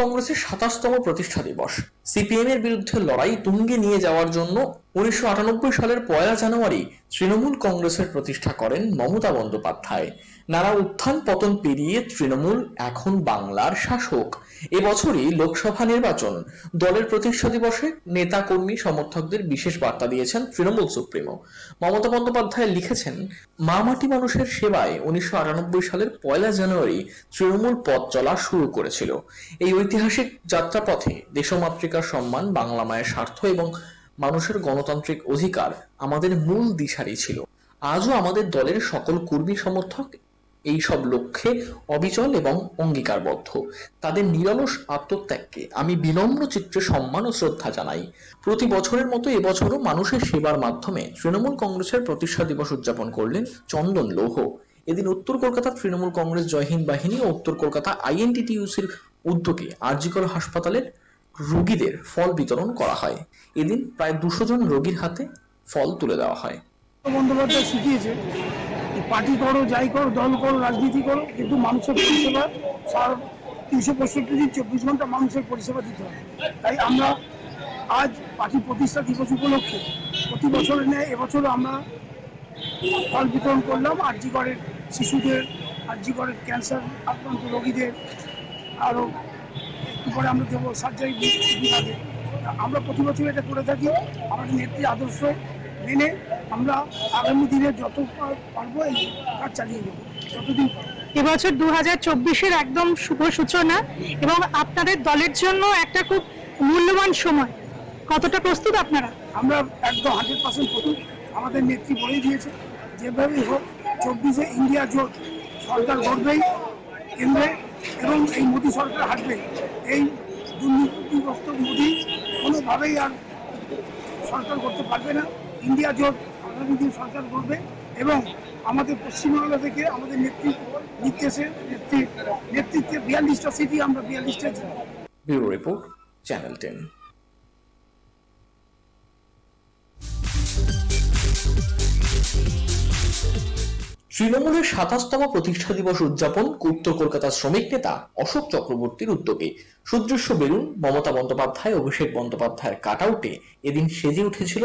কংগ্রেসের সাতাশতম প্রতিষ্ঠা দিবস। সিপিএম এর বিরুদ্ধে লড়াই তুঙ্গে নিয়ে যাওয়ার জন্য উনিশশো আটানব্বই সালের পয়লা জানুয়ারি তৃণমূল কংগ্রেসের প্রতিষ্ঠা করেন মমতা বন্দ্যোপাধ্যায়। নানা উত্থান পতন পেরিয়ে তৃণমূল এখন বাংলার শাসক। এবছরই লোকসভা নির্বাচন। দলের প্রতিষ্ঠা দিবসে নেতা, কর্মী, সমর্থকদের বিশেষ বার্তা দিয়েছেন তৃণমূল সুপ্রিমো। মমতা বন্দ্যোপাধ্যায় লিখেছেন, মা মাটি মানুষের সেবায় উনিশশো আটানব্বই সালের পয়লা জানুয়ারি তৃণমূল পথ চলা শুরু করেছিল। এই ঐতিহাসিক যাত্রাপথে দেশমাতৃকার সম্মান, বাংলা মায়ের স্বার্থ এবং মানুষের গণতান্ত্রিক অধিকার আমাদের মূল দিশারি ছিল। আজও আমাদের দলের সকল কর্মী সমর্থক এই সব লক্ষ্যে অবিচল এবং অঙ্গীকারবদ্ধ। তাদের নিরলস আত্মত্যাগকে আমি বিনম্র চিত্রে সম্মান ও শ্রদ্ধা জানাই। প্রতি বছরের মতো এবছরও মানুষের সেবার মাধ্যমে তৃণমূল কংগ্রেসের প্রতিষ্ঠা দিবস উদযাপন করলেন চন্দন লৌহ। এদিন উত্তর কলকাতা তৃণমূল কংগ্রেস জয়হিন্দ বাহিনী ও উত্তর কলকাতা আইএনটিটিউসির উদ্যোগে আরজিকর হাসপাতালের রোগীদের ফল বিতরণ করা হয়। এদিন প্রায় দুশো জন রোগীর হাতে ফল তুলে দেওয়া হয়। বন্দ্যোপাধ্যায় শিখিয়েছে পার্টি করো, যাই করো, দল করো, রাজনীতি করো, কিন্তু মানুষের পরিষেবা সার তিনশো পঁয়ষট্টি দিন চব্বিশ ঘণ্টা মানুষের পরিষেবা দিতে হবে। তাই আমরা আজ পার্টি প্রতিষ্ঠা দিবস উপলক্ষে প্রতি বছরের নেয় এবছরও আমরা ফল বিতরণ করলাম। আরজি করের শিশুদের, আরজি করের ক্যান্সার আক্রান্ত রোগীদের আরও পরে আমরা দেবো সার্জারি বিভাগে। আমরা প্রতি বছর এটা করে থাকি। আমাদের নেত্রী আদর্শ মেনে আমরা আগামী দিনে যত পার- পারব এই কাজ চালিয়ে যাব যতদিন এবছর দু হাজার চব্বিশের একদম শুভ সূচনা এবং আপনাদের দলের জন্য একটা খুব মূল্যবান সময়। কতটা প্রস্তুত আপনারা? আমরা একদম হান্ড্রেড পার্সেন্ট প্রস্তুত। আমাদের নেত্রী বলেই দিয়েছে যেভাবেই হোক চব্বিশে ইন্ডিয়া জোট সরকার গড়বেই কেন্দ্রে এবং এই মোদী সরকার হাঁটবে। এই দুর্নীতিগ্রস্ত মোদী কোনোভাবেই আর সরকার করতে পারবে না। ইন্ডিয়া জোট আগামী দিন সরকার করবে এবং আমাদের পশ্চিমবাংলা থেকে আমাদের নেত্রী নির্দেশে নেতৃত্বে বিয়াল্লিশটা সিটি আমরা বিয়াল্লিশটা রিপোর্ট, চ্যানেল টেন। তৃণমূলের সাতাশতম প্রতিষ্ঠা দিবস উদযাপন উত্তর কলকাতার শ্রমিক নেতা অশোক চক্রবর্তীর উদ্যোগে। সুদৃশ্য বেলুন, মমতা বন্দ্যোপাধ্যায়, অভিষেক বন্দ্যোপাধ্যায়ের কাটআউটে এদিন সেজে উঠেছিল